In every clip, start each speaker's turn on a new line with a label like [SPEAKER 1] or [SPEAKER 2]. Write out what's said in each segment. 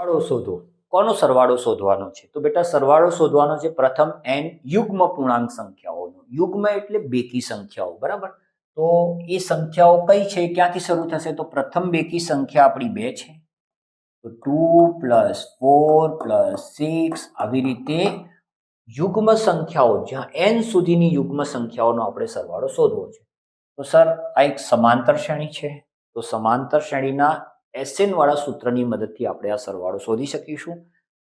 [SPEAKER 1] સરવાળો શોધો. કોનો સરવાળો શોધવાનો છે? તો બેટા, સરવાળો શોધવાનો છે પ્રથમ એન યુગ્મ પૂર્ણાંક સંખ્યાઓનો. યુગ્મ એટલે બેકી સંખ્યાઓ, બરાબર? તો એ સંખ્યાઓ કઈ છે? ક્યાંથી શરૂ થશે? તો પ્રથમ બેકી સંખ્યા આપણી બે છે. તો two plus four plus six આવી રીતે યુગ્મ સંખ્યાઓ, જ્યાં એન સુધીની યુગ્મ સંખ્યાઓનો આપણે સરવાળો શોધવો છે. તો સર, આ એક સમાંતર શ્રેણી છે. તો સમાંતર શ્રેણીના એસએન વાળા સૂત્રની મદદથી આપણે આ સરવાળો શોધી શકીશું.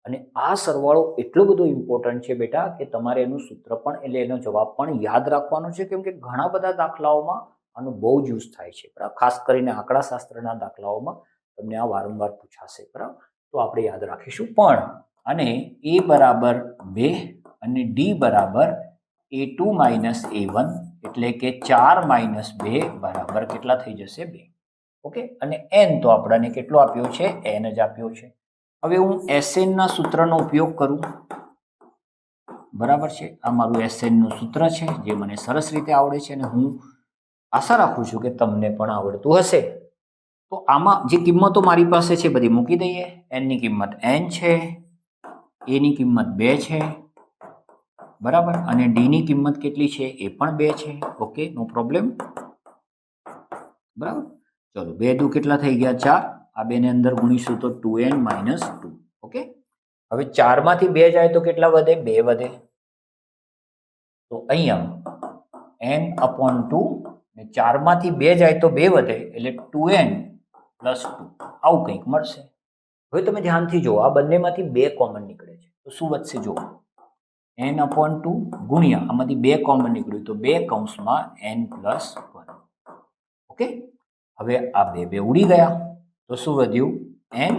[SPEAKER 1] અને આ સરવાળો એટલો બધો ઇમ્પોર્ટન્ટ છે બેટા કે તમારે એનું સૂત્ર પણ, એટલે એનો જવાબ પણ યાદ રાખવાનો છે, કેમ કે ઘણા બધા દાખલાઓમાં આનો બહુ જ યુઝ થાય છે, બરાબર? ખાસ કરીને આંકડાશાસ્ત્રના દાખલાઓમાં તમને આ વારંવાર પૂછાશે, બરાબર? તો આપણે યાદ રાખીશું. પણ, અને એ બરાબર બે અને ડી બરાબર A two minus A one એટલે કે ચાર માઇનસ બે બરાબર કેટલા થઈ જશે? બે. ઓકે? અને એન તો આપણને કેટલો આપ્યો છે? એન જ આપ્યો છે. હવે હું એસએનના સૂત્રનો ઉપયોગ કરું. બરાબર છે? આ મારું એસએનનું સૂત્ર છે, જે મને સરસ રીતે આવડે છે અને હું આશા રાખું છું કે તમને પણ આવડતું હશે. તો આમાં જે કિંમતો મારી પાસે છે બધી મૂકી દઈએ. એનની કિંમત એન છે એની કિંમત બે છે, બરાબર? અને ડીની કિંમત કેટલી છે એ પણ બે છે. ઓકે? No problem? બરાબર? ચલો, બે દુ કેટલા થઈ ગયા? ચાર. આ બેને અંદર ગુણીશું તો two N minus two. Okay? હવે ચારમાંથી બે જાય તો કેટલા વધે? બે વધે. તો અહીંયા એન અપોન ટુ ને ચારમાંથી બે જાય તો બે વધે, એટલે ટુ એન પ્લસ ટુ. આવું કંઈક મળશે. હવે તમે ધ્યાનથી જુઓ, આ બંનેમાંથી બે કોમન નીકળે છે. તો શું વધશે જુઓ. એન અપોન ટુ ગુણ્યા, આમાંથી બે કોમન નીકળ્યું તો બે કૌંસમાં એન પ્લસ વન. ઓકે? હવે આ બે બે ઉડી ગયા. તો શું વધ્યું? એન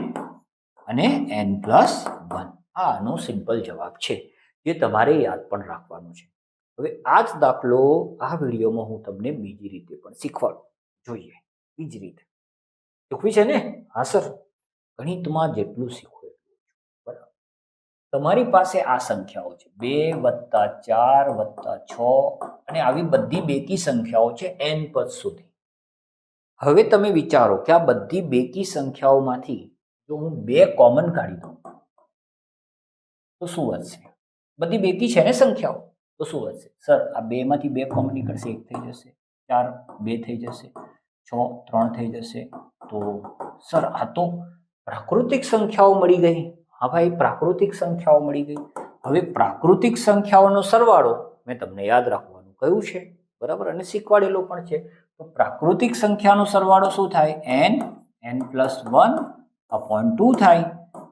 [SPEAKER 1] અને એન પ્લસ વન આનો સિમ્પલ જવાબ છે, જે તમારે યાદ પણ રાખવાનો છે. હવે આ જ દાખલો આ વિડીયોમાં હું તમને બીજી રીતે પણ શીખવાડું. જોઈએ, બીજી રીતે. શીખવી છે ને? હા, સર. ગણિતમાં જેટલું શીખવું બરાબર. તમારી પાસે આ સંખ્યાઓ છે. બે વત્તા ચાર વત્તા છ અને આવી બધી બેકી સંખ્યાઓ છે એન પદ સુધી. હવે તમે વિચારો કે આ બધી બેકી સંખ્યાઓમાંથી જો હું બે કોમન કાઢી દઉં, તો શું વધશે? બધી બેકી છે ને સંખ્યાઓ? તો શું વધશે? સર, આ બેમાંથી બે કોમન નીકળશે, એક થઈ જશે, ચાર, બે થઈ જશે, છ, ત્રણ થઈ જશે. તો સર, આ તો પ્રાકૃતિક સંખ્યાઓ મળી ગઈ. હા ભાઈ, પ્રાકૃતિક સંખ્યાઓ મળી ગઈ. હવે પ્રાકૃતિક સંખ્યાઓનો સરવાળો મેં તમને યાદ રાખવાનું કહ્યું છે, બરાબર? અને શીખવાડેલો પણ છે. તો પ્રાકૃતિક સંખ્યાનો સરવાળો શું થાય? N n plus one upon two થાય.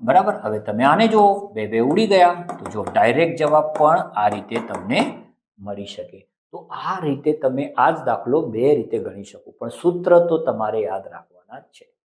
[SPEAKER 1] બરાબર? હવે તમે આને જુઓ. બે બે ઉડી ગયા. તો જો ડાયરેક્ટ જવાબ પણ આ રીતે તમને મળી શકે. તો આ રીતે તમે આ જ દાખલો બે રીતે ગણી શકો. પણ સૂત્ર તો તમારે યાદ રાખવાના જ છે.